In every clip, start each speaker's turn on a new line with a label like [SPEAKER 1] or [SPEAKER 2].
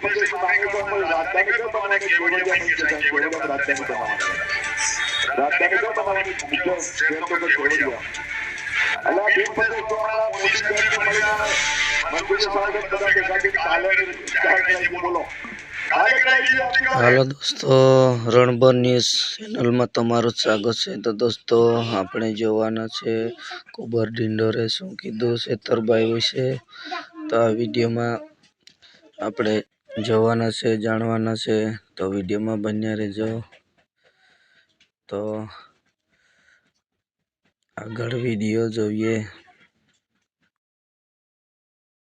[SPEAKER 1] પ્રદેશની માંગણી પર તો કે મોદી સાહેબને મળ્યા મંત્રી સાહેબ કરી દીધું. બોલો
[SPEAKER 2] હાલો દોસ્તો રણબર ન્યૂઝ ચેનલમાં તમારું સ્વાગત છે. તો દોસ્તો, આપણે જોવાના છે કુબર ડિંડોરે શું કીધું છેતરબાઈ વિશે. તો આ વિડીયોમાં આપણે જોવાના છે, જાણવાના છે. તો વિડીયોમાં બન્યા રહેજો. તો આગળ વીડિયો જોઈએ.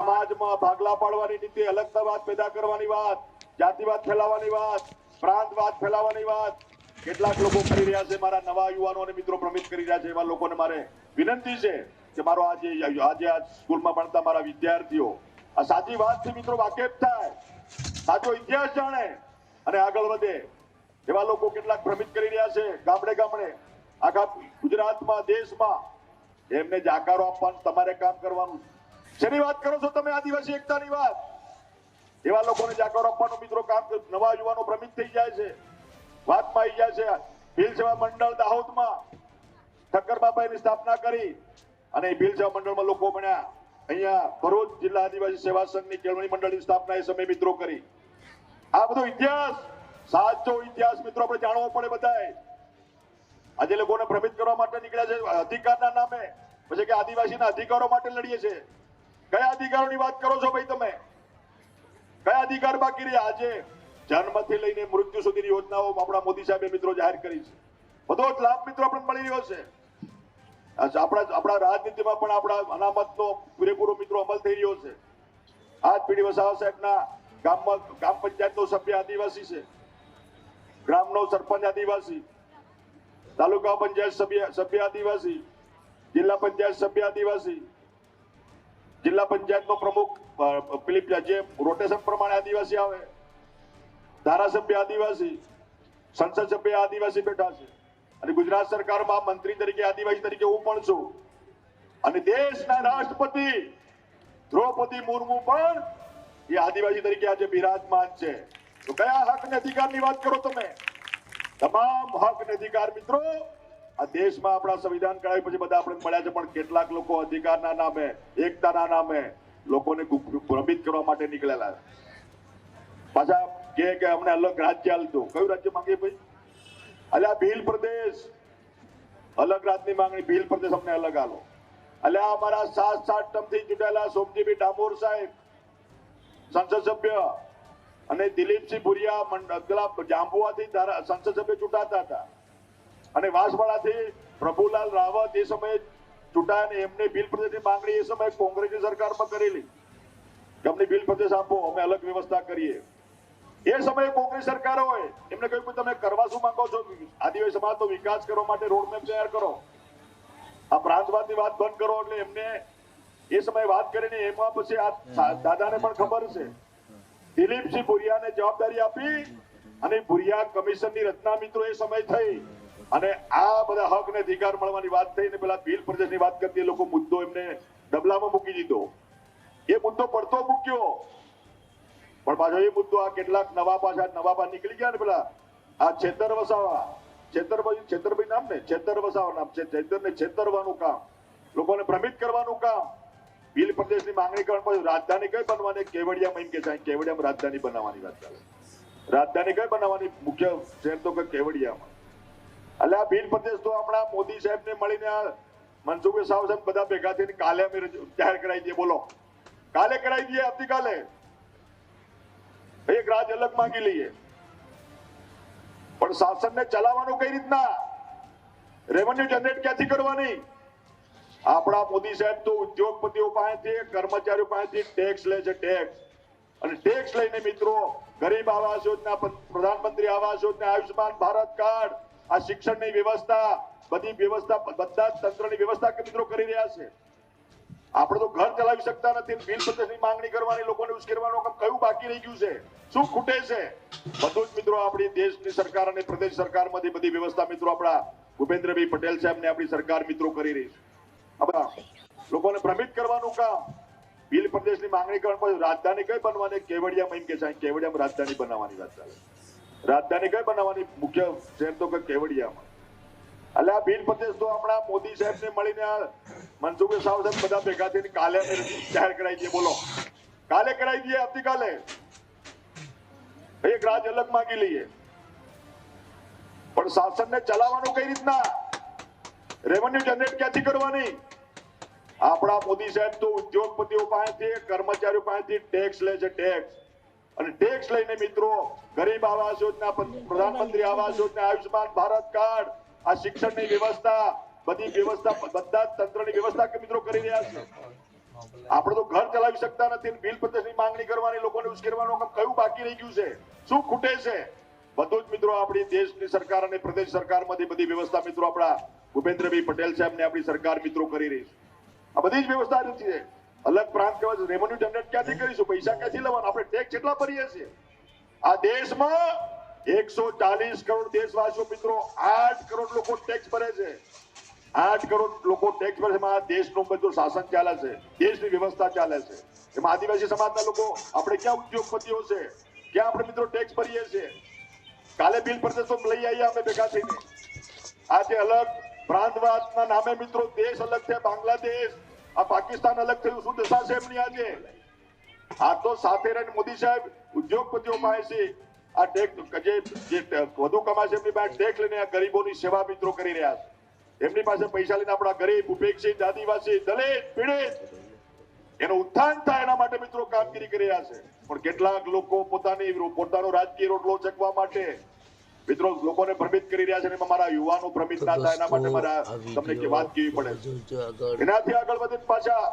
[SPEAKER 1] સમાજમાં ભાગલા પાડવાની નીતિ, અલગતાવાદ પેદા કરવાની વાત. જાતિવાદ ફેલાવવાની વાત, પ્રાંતવાદ ફેલાવવાની વાત. કેટલાક લોકો કરી રહ્યા છે, મારા નવા યુવાનો અને મિત્રો ભ્રમિત કરી રહ્યા છે, એવા લોકોને મારે વિનંતી છે કે મારો આજે આજે આ સ્કૂલમાં ભણતા મારા વિદ્યાર્થીઓ, આ સાચી વાતથી મિત્રો, વાકેફ થાય. સાચો ઇતિહાસ જાણે. અને આગળ વધે. એવા લોકો કેટલાક ભ્રમિત કરી રહ્યા છે, ગામડે ગામડે. આખા ગુજરાતમાં, દેશમાં. એમને જાકારો આપવાનું, તમારે કામ કરવાનું. શેની વાત કરો છો તમે, આદિવાસી એકતાની વાત? એવા લોકોને જાગર આપવાનું મિત્રો કામ નવા યુવાનો ભ્રમિત થઈ જાય છે. વાતમાં આવી જાય છે. ભીલ સેવા મંડળ દાહોદમાં ઠક્કર બાબાની સ્થાપના કરી અને ભીલ સેવા મંડળમાં લોકો બન્યા અહીંયા ભરૂચ જિલ્લા આદિવાસી સેવા સંઘની કેળવણી મંડળની સ્થાપના એ સમય મિત્રો કરી. આ બધો ઇતિહાસ, સાચો ઇતિહાસ મિત્રો આપણે જાણવો પડે બધાએ. આજે લોકોને ભ્રમિત કરવા માટે નીકળ્યા છે. અધિકારના નામે. પછી કે આદિવાસીના અધિકારો માટે લડીએ છે. કયા અધિકારોની વાત કરો છો ભાઈ તમે? અધિકાર બાકી રહ્યા આજે જન્મથી લઈને મૃત્યુ સુધીની યોજનાઓ આપણા મોદી સાહેબે મિત્રો જાહેર કરી છે. બધો જ લાભ મિત્રો આપણને મળી રહ્યો છે. આપણા આપણા રાજનીતિમાં પણ આપણા અનામતનો પૂરેપૂરો મિત્રો અમલ થઈ રહ્યો છે. આજ પીડી વસાવા સાહેબના ગામમાં ગ્રામ પંચાયતનો સભ્ય આદિવાસી છે. ગ્રામનો સરપંચ આદિવાસી. તાલુકા પંચાયત સભ્ય સભ્ય આદિવાસી. જિલ્લા પંચાયત સભ્ય આદિવાસી. જિલ્લા પંચાયતનો પ્રમુખ પેલી રોટેશન પ્રમાણે આદિવાસી આવે. ધારાસભ્ય આદિવાસી, સંસદ સભ્ય આદિવાસી બેઠા છે. અને ગુજરાત સરકારમાં મંત્રી તરીકે, આદિવાસી તરીકે હું પણ છું. અને દેશના રાષ્ટ્રપતિ દ્રૌપદી મુર્મુ પણ એ આદિવાસી તરીકે આજે બિરાજમાન છે. તો કયા હક અને અધિકારની વાત કરો તમે? તમામ હક અને અધિકાર મિત્રો, આ દેશમાં આપણા સંવિધાન કરાવી પછી બધા આપણે મળ્યા છે, પણ કેટલાક લોકો અધિકારના નામે, એકતાના નામે લોકોને ભ્રમિત કરવા માટે નીકળેલા પાછા કે અમને અલગ રાજ્ય હાલતું કયું રાજ્ય માંગે ભાઈ? આ ભીલ પ્રદેશ. અલગ રાજની માંગણી, ભીલ પ્રદેશ અમને અલગ આલો. અલ્યા અમારા સાત સાત ટર્મથી ચૂંટાયેલા સોમજીભાઈ ડામોર સાહેબ, સંસદ સભ્ય અને દિલીપસિંહ ભુરિયા પેલા જાંબુઆથી સંસદ સભ્ય ચૂંટાતા હતા. અને વાસવાડાથી પ્રભુલાલ રાવત એ સમયે ચૂંટાયા અને એમને બિલ પ્રદેશની માંગણી એ સમયે કોંગ્રેસની સરકારમાં કરેલી. અમને બિલ પ્રદેશ આપો અમે અલગ વ્યવસ્થા કરીએ. એ સમયે કોંગ્રેસ સરકાર હોય, એમને કહ્યું કે તમે કરવા શું માંગો છો? આદિવાસી સમાજનો વિકાસ કરવા માટે રોડમેપ તૈયાર કરો. આ પ્રાંતવાદની વાત બંધ કરો એટલે એમને એ સમયે વાત કરીને એમાં પછી આ દાદાને પણ ખબર છે. દિલીપસિંહ ભુરિયાને જવાબદારી આપી અને ભુરિયા કમિશનની રચના મિત્રો એ સમય થઈ. અને આ બધા હક ને અધિકાર મળવાની વાત થઈ પેલા બિલ પ્રદેશની વાત કરતી લોકો મુદ્દો એમને ડબલામાં મૂકી દીધો. એ મુદ્દો પડતો મૂક્યો. પણ પાછો એ મુદ્દો આ કેટલાક નવા પાછા નવા પા નીકળી ગયા ને પેલા. આ છેતર વસાવા. છેતરભાઈ છેતરભાઈ નામ ને? છેતર વસાવા નામ છે. છેતર ને છેતરવાનું કામ. લોકોને ભ્રમિત કરવાનું કામ. ભીલ પ્રદેશની માંગણી કરવા પછી રાજધાની કઈ બનવાની? કેવડિયામાં એમ કે છે કેવડિયામાં રાજધાની બનાવવાની વાત ચાલે રાજધાની કઈ બનાવવાની? મુખ્ય શહેર તો કે કેવડિયામાં. એટલે આ ભીલ પ્રદેશ તો આપણા મોદી સાહેબને મળીને આ મનસુખ સાવ સાહેબ બધા ભેગા થઈને કાલે અમે જાહેર કરાવી દઈએ, બોલો. કાલે કરાવી દઈએ, આવતીકાલે? એક રાજ અલગ માંગી લઈએ. પણ શાસનને ચલાવવાનું કઈ રીતના? રેવન્યુ જનરેટ ક્યાંથી કરવાની? આપણા મોદી સાહેબ તો ઉદ્યોગપતિઓ પાસેથી, કર્મચારીઓ પાસેથી ટેક્સ લે છે ટેક્સ અને ટેક્સ લઈને મિત્રો, ગરીબ આવાસ યોજના, પ્રધાનમંત્રી આવાસ યોજના, આયુષ્યમાન ભારત કાર્ડ આ શિક્ષણની વ્યવસ્થા, બધી વ્યવસ્થા, બધા જ તંત્રની વ્યવસ્થા કે મિત્રો કરી રહ્યા છે? આપણે તો ઘર ચલાવી શકતા નથી, બિલ પ્રદેશની માંગણી કરવાની, લોકોને ઉશ્કેરવાનું કામ કયું બાકી રહી ગયું છે? શું ખૂટે છે? બધું જ મિત્રો આપણી દેશની સરકાર અને પ્રદેશ સરકારમાંથી બધી વ્યવસ્થા મિત્રો આપણા ભૂપેન્દ્રભાઈ પટેલ સાહેબને આપણી સરકાર મિત્રો કરી રહી છે. લોકોને ભ્રમિત કરવાનું કામ. બિલ પ્રદેશની માંગણી કરવા રાજધાની કઈ બનવાની? કેવડિયામાં એમ કે છે કેવડિયામાં રાજધાની બનાવવાની વાત ચાલે રાજધાની કઈ બનાવવાની? મુખ્ય શહેર તો કઈ કેવડિયામાં. એટલે આ બિલ પ્રદેશ તો હમણાં મોદી સાહેબ ને મળીને આ મનસુખભાઈ સાવ સાહેબ બધા ભેગા થઈને કાલે જાહેર કરાવી દઈએ, બોલો. કાલે કરાવી દઈએ આવતીકાલે? એક રાજ અલગ માગી લઈએ. પણ શાસનને ચલાવવાનું કઈ રીતના? રેવન્યુ જનરેટ ક્યાંથી કરવાની? આપણા મોદી સાહેબ તો ઉદ્યોગપતિઓ પાસેથી, કર્મચારીઓ પાસેથી ટેક્સ લે છે ટેક્સ અને ટેક્સ લઈને મિત્રો, ગરીબ આવાસ યોજના પ્રધાનમંત્રી આવાસ યોજના આયુષ્માન ભારત કાર્ડ, આ શિક્ષણની વ્યવસ્થા, બધી વ્યવસ્થા બધા તંત્રની વ્યવસ્થા કે મિત્રો કરી રહ્યા છે? આપણે તો ઘર ચલાવી શકતા નથી, બિલ પ્રદેશની માંગણી કરવાની, લોકોને ઉશ્કેરવાનું કામ કયું બાકી રહી ગયું છે? શું ખૂટે છે? બધું જ મિત્રો આપણી દેશની સરકાર અને પ્રદેશ સરકારમાંથી બધી વ્યવસ્થા મિત્રો આપણા ભૂપેન્દ્રભાઈ પટેલ સાહેબને આપણી સરકાર મિત્રો કરી રહી છે. આ બધી જ વ્યવસ્થા છે. અલગ પ્રાંત કહેવાય રેવન્યુ જનરેટ ક્યાંથી કરીશું? પૈસા ક્યાંથી લેવાના? આપણે ટેક્સ કેટલા ભરીએ છીએ. આ દેશમાં એકસો ચાલીસ કરોડ દેશવાસીઓ મિત્રો, આઠ કરોડ લોકો ટેક્સ ભરે છે. આઠ કરોડ લોકો ટેક્સ ભરે છે. એમાં દેશનું બધું શાસન ચાલે છે. દેશની વ્યવસ્થા ચાલે છે. એમાં આદિવાસી સમાજના લોકો, આપણે ક્યાં ઉદ્યોગપતિઓ છે? ક્યાં આપણે મિત્રો ટેક્સ ભરીએ છીએ? કાલે બિલ પ્રદેશો લઈ આવીએ અમે ભેગા થઈને. આજે અલગ પ્રાંતવાદના નામે મિત્રો, દેશ અલગ છે. બાંગ્લાદેશ આ પાકિસ્તાન અલગ થયું શું દશા છે એમની આજે? આ તો સાથે રહીને મોદી સાહેબ, ઉદ્યોગપતિઓ પાસે આ ટેક્સ જે વધુ કમાશે એમની પાસે ટેક્સ લઈને આ ગરીબોની સેવા મિત્રો કરી રહ્યા છે. એમની પાસે પૈસા લઈને આપણા ગરીબ, ઉપેક્ષિત, આદિવાસી, દલિત, પીડિત એનો ઉત્થાન થાય એના માટે મિત્રો કામગીરી કરી રહ્યા છે. પણ કેટલાક લોકો પોતાની પોતાનો રાજકીય રોટલો ચકવા માટે મિત્રો લોકોને ભ્રમિત કરી રહ્યા છે અને મારા યુવાનો ભ્રમિત ના થાય એના માટે મારા તમને કે વાત કેવી પડે. એનાથી આગળ વધીને પાછા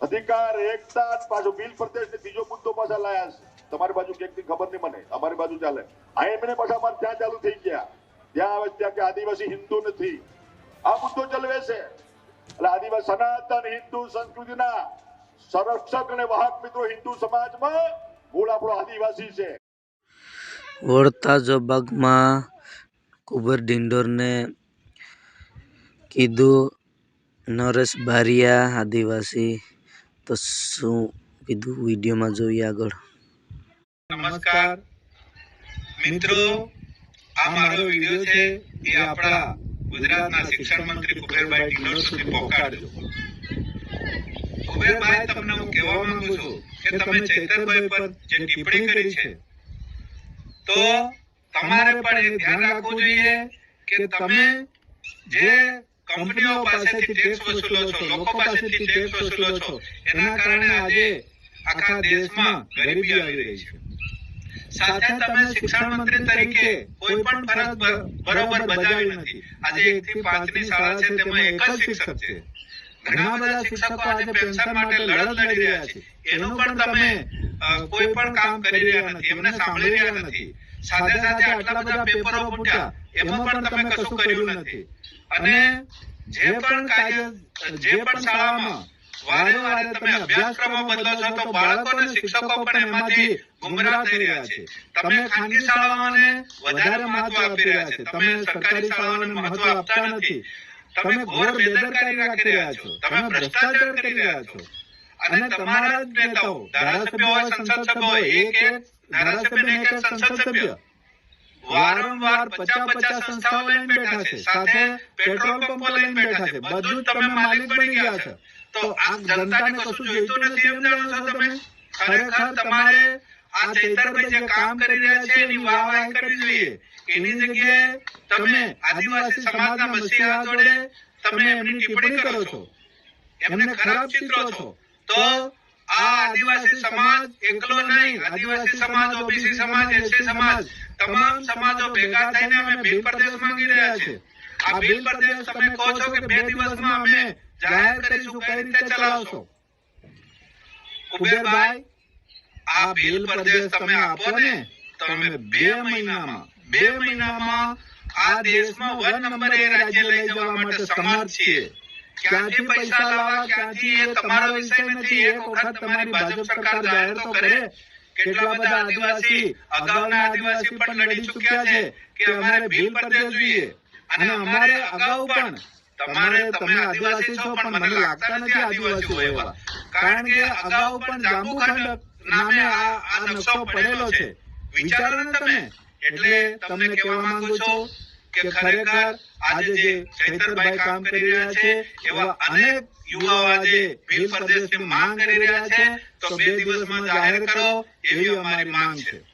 [SPEAKER 1] અધિકાર એકતા પાછો બિલ પ્રદેશ ને ત્રીજો મુદ્દો પાછા લાયા છે. તમારી બાજુ ક્યાંક ખબર નહીં મને. અમારી બાજુ ચાલે. આ એમને પાછા અમારે ત્યાં ચાલુ થઈ ગયા. ત્યાં આવે ત્યાં કે આદિવાસી હિન્દુ નથી. આ મુદ્દો ચલવે છે. એટલે આદિવાસી સનાતન હિન્દુ સંસ્કૃતિના સંરક્ષક અને વાહક મિત્રો હિન્દુ સમાજમાં મૂળ આપણો આદિવાસી છે.
[SPEAKER 2] વળતા જવાબમાં કુબર ડિંડોરને કીધું નરેશ બારિયા આદિવાસી તો શું કીધું? વિડીયોમાં જોઈએ આગળ.
[SPEAKER 3] નમસ્કાર. મિત્રો આ મારો વીડિયો છે એ આપણા ગુજરાતના શિક્ષણ મંત્રી કુબેરભાઈ ડિંડોર સુધી પહોંચાડજો કુબેરભાઈ તમને હું કહેવા માંગુ છું કે તમે ચૈતરભાઈ પર જે ટિપ્પણી કરી છે તો તમારે પણ એ ધ્યાન રાખવું જોઈએ કે તમે જે કંપનીઓ પાસેથી ટેક્સ વસૂલો છો લોકો પાસેથી ટેક્સ વસૂલો છો એના કારણે આજે આખા દેશમાં ગરીબી આવી રહી છે. સાથે તમે શિક્ષણ મંત્રી તરીકે કોઈ પણ ફરજ બરોબર બજાવી નથી. આજે એક થી પાંચની શાળા છે તેમાં એક જ શિક્ષક છે. ઘણા બધા શિક્ષકો આજે પેન્શન માટે લડત લડી રહ્યા છે. એનું પણ તમે કોઈ પણ કામ કરી રહ્યા નથી. એમને સાંભળી રહ્યા નથી. સાથે સાથે આટલા બધા પેપરો ફૂટ્યા. એમાં પણ તમે કશું કર્યું નથી. અને જે પણ કાર્ય જે પણ શાળામાં વારે વારે તમે અભ્યાસક્રમો બદલો છો તો બાળકો અને શિક્ષકો પણ એમાંથી ગુમરાહ થઈ રહ્યા છે. તમે ખાનગી શાળાઓને વધારે મહત્વ આપી રહ્યા છે. તમે સરકારી શાળાઓને મહત્વ આપતા નથી તમે ઘોર બેદરકારી રાખી રહ્યા છો. તમે ભ્રષ્ટાચાર કરી રહ્યા છો. અને તમારા જ નેતાઓ ધારાસભ્ય હોય સંસદ સભ્ય હોય એક એક ધારાસભ્ય એક એક સંસદ સભ્ય. વારંવાર પચાસ પચાસ સંસ્થાઓ લઈને બેઠા છે. સાથે પેટ્રોલ પંપો લઈને બેઠા છે. બધું તમે માલિક બની ગયા છો. તો આ જનતાને કશું જોઈતું નથી. એમ જાણો છો તમે? ખરેખર તમારે આ ચૈતરભાઈ જે કામ કરી રહ્યા છે એની વાહવાહી કરવી જોઈએ. એની જગ્યાએ તમે આદિવાસી સમાજના મસીહા જોડે તમે એમની ટિપ્પણી કરો છો. એમને ખરાબ ચિત્રો છો. તો આ આદિવાસી સમાજ એકલો નહીં. આદિવાસી સમાજ ઓબીસી સમાજ એસસી સમાજ તમામ સમાજો ભેગા થઈને અમે બિલ પ્રદેશ માંગી રહ્યા છે. આ બિલ પ્રદેશ તમે કહો છો કે બે દિવસમાં અમે જાહેર કરીશું કઈ રીતે ચલાવશો? કુબેરભાઈ આ બિલ પરદેશ તમે આપો ને તો અમે બે મહિનામાં બે મહિનામાં આ દેશમાં વન નંબરે રાજ્ય લઈ જવા માટે સમર્થ છીએ. ક્યાંથી પૈસા લાવવા ક્યાંથી એ તમારો વિષય નથી. એક વખત તમારી ભાજપ સરકાર જાહેર તો કરે. કેટલા બધા આદિવાસી અગાઉના આદિવાસી પણ લડી ચૂક્યા છે કે અમારે ભીલ પરદેશ જોઈએ. અને અમારે અગાઉ પણ તમારે તમે આદિવાસી છો પણ મને લાગતા નથી આદિવાસી હોય કારણ કે અગાઉ પણ જાંબુખંડ નામે આ નકશો પડેલો છે. વિચારો ને તમે. એટલે તમને કહેવા માંગુ છું કે ખરેખર આજે જે ચૈતરભાઈ કામ કરી રહ્યા છે એવા અનેક યુવાઓ આજે ભીલ પ્રદેશની માંગ કરી રહ્યા છે. તો બે દિવસમાં જાહેર કરો એવી અમારી માંગ છે.